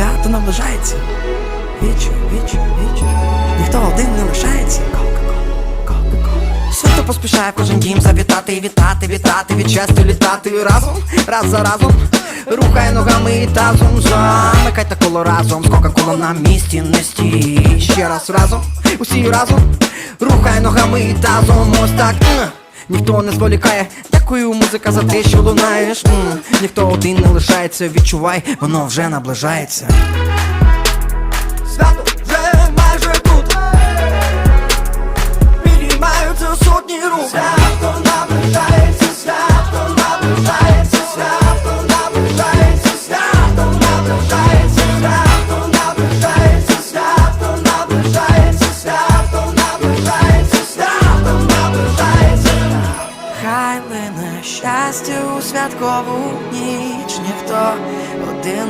свято наближається. Вічу, вічу, вічу. Ніхто один не лишається. Кока-кола. Свято поспішає в кожен дім завітати вітати, вітати, від літати разом, раз за разом. Рухай ногами і тазом, замикайте коло разом, з кока-колом на місці не стій. Ще раз разом, усі разом, рухай ногами і тазом, ось так. Ніхто не зволікає, дякую, музика за те, що лунаєш. м. Ніхто один не лишається, відчувай, воно вже наближається. Свято вже майже тут. Підіймаються сотні рук. Хай на щастя у святкову ніч, ніхто один